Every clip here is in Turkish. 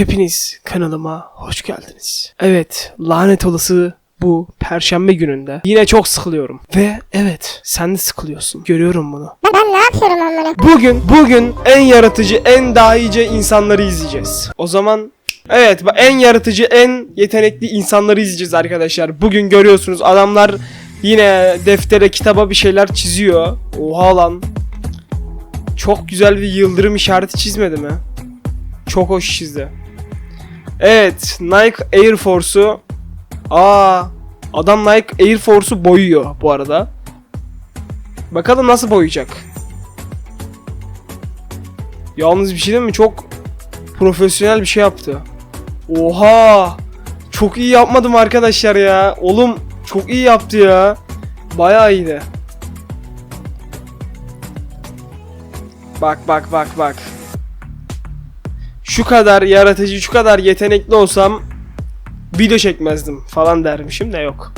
Hepiniz kanalıma hoş geldiniz. Evet, lanet olası bu perşembe gününde yine çok sıkılıyorum. Ve evet, sen de sıkılıyorsun. Görüyorum bunu. Ben, ben ne yapıyorum amına? Bugün, bugün en yaratıcı, en dahice insanları izleyeceğiz. O zaman Evet, en yaratıcı, en yetenekli insanları izleyeceğiz arkadaşlar. Bugün görüyorsunuz adamlar yine deftere, kitaba bir şeyler çiziyor. Oha lan. Çok güzel bir yıldırım işareti çizmedi mi? Çok hoş çizdi. Evet, Nike Air Force'u Aa, adam Nike Air Force'u boyuyor bu arada. Bakalım nasıl boyayacak. Yalnız bir şey değil mi? Çok profesyonel bir şey yaptı. Oha! Çok iyi yapmadım arkadaşlar ya. Oğlum çok iyi yaptı ya. Bayağı iyiydi. Bak bak bak bak. Şu kadar yaratıcı, şu kadar yetenekli olsam video çekmezdim falan dermişim de yok.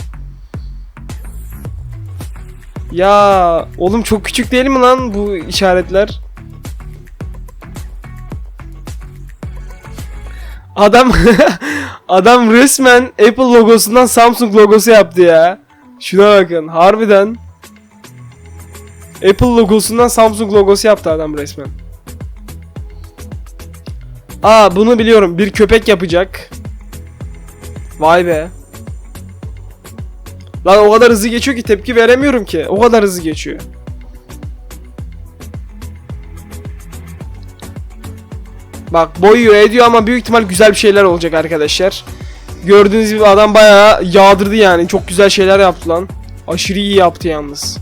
Ya oğlum çok küçük değil mi lan bu işaretler? Adam adam resmen Apple logosundan Samsung logosu yaptı ya. Şuna bakın harbiden. Apple logosundan Samsung logosu yaptı adam resmen. Aa bunu biliyorum. Bir köpek yapacak. Vay be. Lan o kadar hızlı geçiyor ki tepki veremiyorum ki. O kadar hızlı geçiyor. Bak boyuyor ediyor ama büyük ihtimal güzel bir şeyler olacak arkadaşlar. Gördüğünüz gibi adam bayağı yağdırdı yani. Çok güzel şeyler yaptı lan. Aşırı iyi yaptı yalnız.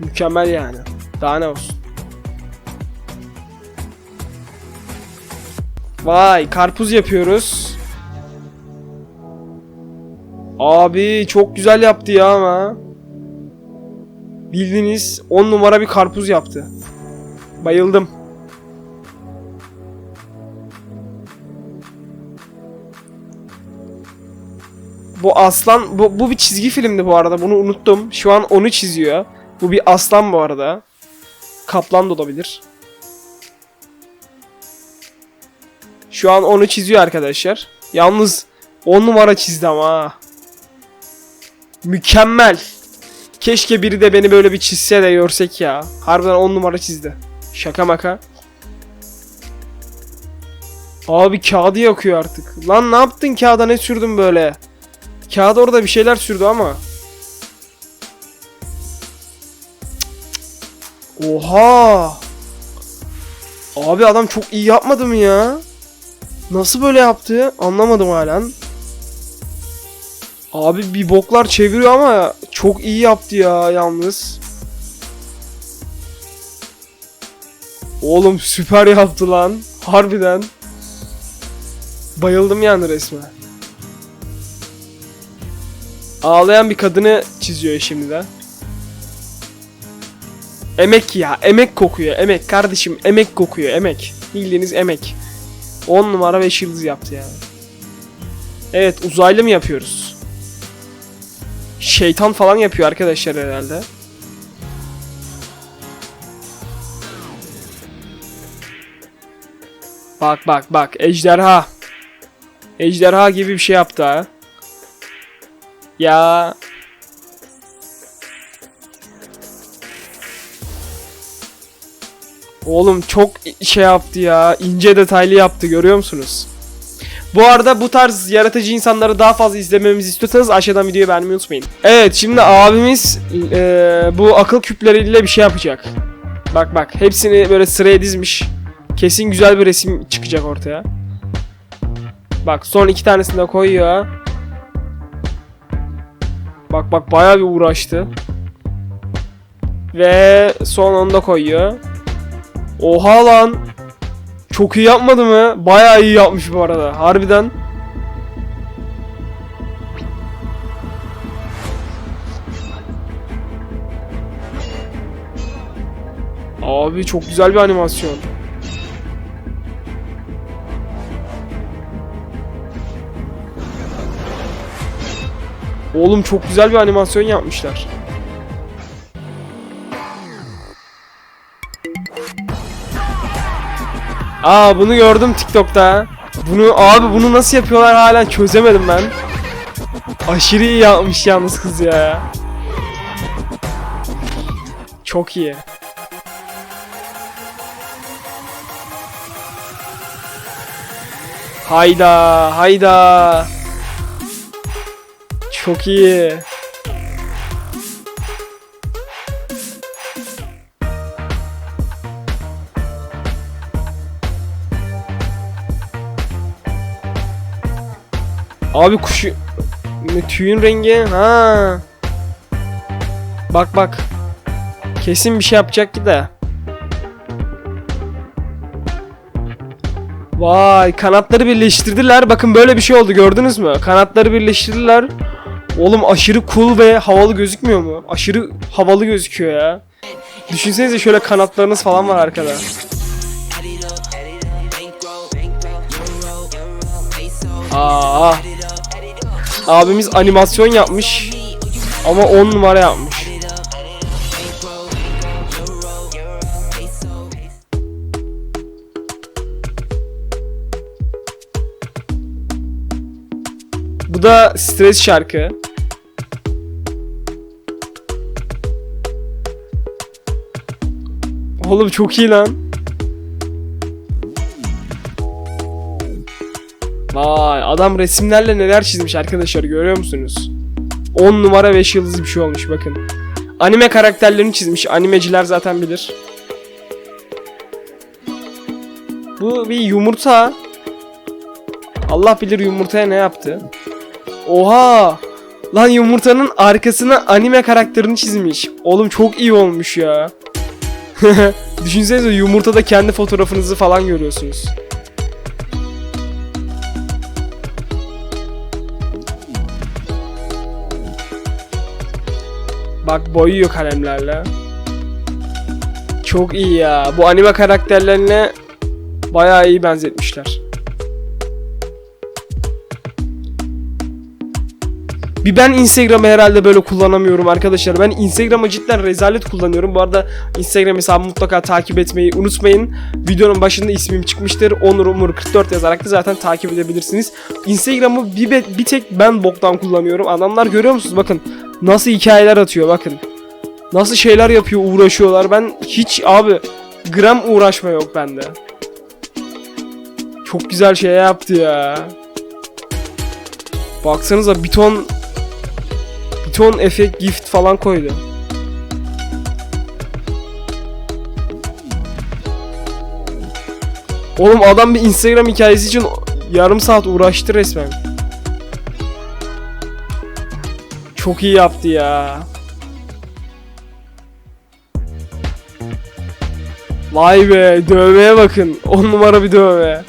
Mükemmel yani. Daha ne olsun. Vay karpuz yapıyoruz. Abi çok güzel yaptı ya ama. Bildiğiniz 10 numara bir karpuz yaptı. Bayıldım. Bu aslan bu, bu bir çizgi filmdi bu arada bunu unuttum. Şu an onu çiziyor. Bu bir aslan bu arada. Kaplan da olabilir. Şu an onu çiziyor arkadaşlar. Yalnız 10 numara çizdi ama. Mükemmel. Keşke biri de beni böyle bir çizse de görsek ya. Harbiden 10 numara çizdi. Şaka maka. Abi kağıdı yakıyor artık. Lan ne yaptın kağıda ne sürdün böyle? Kağıda orada bir şeyler sürdü ama. Oha. Abi adam çok iyi yapmadı mı ya? Nasıl böyle yaptı? Anlamadım halen. Abi bir boklar çeviriyor ama çok iyi yaptı ya yalnız. Oğlum süper yaptı lan. Harbiden. Bayıldım yani resmen. Ağlayan bir kadını çiziyor şimdi de. Emek ya, emek kokuyor, emek kardeşim, emek kokuyor, emek. Bildiğiniz emek. 10 numara 5 yıldız yaptı yani. Evet, uzaylı mı yapıyoruz? Şeytan falan yapıyor arkadaşlar herhalde. Bak bak bak, ejderha. Ejderha gibi bir şey yaptı ha. Ya. Oğlum çok şey yaptı ya. ince detaylı yaptı görüyor musunuz? Bu arada bu tarz yaratıcı insanları daha fazla izlememizi istiyorsanız aşağıdan videoyu beğenmeyi unutmayın. Evet şimdi abimiz eee, bu akıl küpleriyle bir şey yapacak. Bak bak hepsini böyle sıraya dizmiş. Kesin güzel bir resim çıkacak ortaya. Bak son iki tanesini de koyuyor. Bak bak bayağı bir uğraştı. Ve son onu da koyuyor. Oha lan. Çok iyi yapmadı mı? Bayağı iyi yapmış bu arada. Harbiden. Abi çok güzel bir animasyon. Oğlum çok güzel bir animasyon yapmışlar. Aa bunu gördüm TikTok'ta. Bunu abi bunu nasıl yapıyorlar hala çözemedim ben. Aşırı iyi yapmış yalnız kız ya. Çok iyi. Hayda, hayda. Çok iyi. Abi kuşu ne, tüyün rengi ha. Bak bak. Kesin bir şey yapacak ki de. Vay kanatları birleştirdiler. Bakın böyle bir şey oldu gördünüz mü? Kanatları birleştirdiler. Oğlum aşırı cool ve havalı gözükmüyor mu? Aşırı havalı gözüküyor ya. Düşünsenize şöyle kanatlarınız falan var arkada. Aa. Abimiz animasyon yapmış. Ama 10 numara yapmış. Bu da stres şarkı. Oğlum çok iyi lan. Vay adam resimlerle neler çizmiş arkadaşlar görüyor musunuz? 10 numara 5 yıldız bir şey olmuş bakın. Anime karakterlerini çizmiş. Animeciler zaten bilir. Bu bir yumurta. Allah bilir yumurtaya ne yaptı. Oha! Lan yumurtanın arkasına anime karakterini çizmiş. Oğlum çok iyi olmuş ya. Düşünsenize yumurtada kendi fotoğrafınızı falan görüyorsunuz. Bak boyuyor kalemlerle. Çok iyi ya. Bu anime karakterlerine bayağı iyi benzetmişler. Bir ben Instagram'ı herhalde böyle kullanamıyorum arkadaşlar. Ben Instagram'ı cidden rezalet kullanıyorum. Bu arada Instagram hesabımı mutlaka takip etmeyi unutmayın. Videonun başında ismim çıkmıştır. Onur Umur 44 yazarak da zaten takip edebilirsiniz. Instagram'ı bir, bir tek ben boktan kullanıyorum. Adamlar görüyor musunuz? Bakın nasıl hikayeler atıyor bakın. Nasıl şeyler yapıyor uğraşıyorlar. Ben hiç abi gram uğraşma yok bende. Çok güzel şey yaptı ya. Baksanıza bir ton bir ton efekt gift falan koydu. Oğlum adam bir Instagram hikayesi için yarım saat uğraştı resmen. Çok iyi yaptı ya. Vay be dövmeye bakın. 10 numara bir dövme.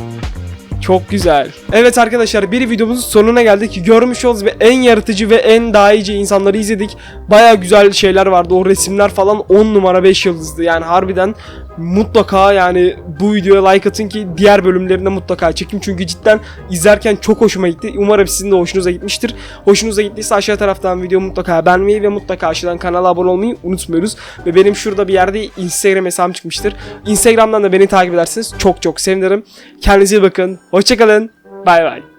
Çok güzel. Evet arkadaşlar bir videomuzun sonuna geldik. Görmüş olduğunuz gibi en yaratıcı ve en dahice insanları izledik. Baya güzel şeyler vardı. O resimler falan 10 numara 5 yıldızdı. Yani harbiden mutlaka yani bu videoya like atın ki diğer bölümlerinde mutlaka çekim. Çünkü cidden izlerken çok hoşuma gitti. Umarım sizin de hoşunuza gitmiştir. Hoşunuza gittiyse aşağı taraftan videomu mutlaka beğenmeyi ve mutlaka aşağıdan kanala abone olmayı unutmuyoruz. Ve benim şurada bir yerde Instagram hesabım çıkmıştır. Instagram'dan da beni takip ederseniz çok çok sevinirim. Kendinize iyi bakın. Hoşçakalın. Bay bay.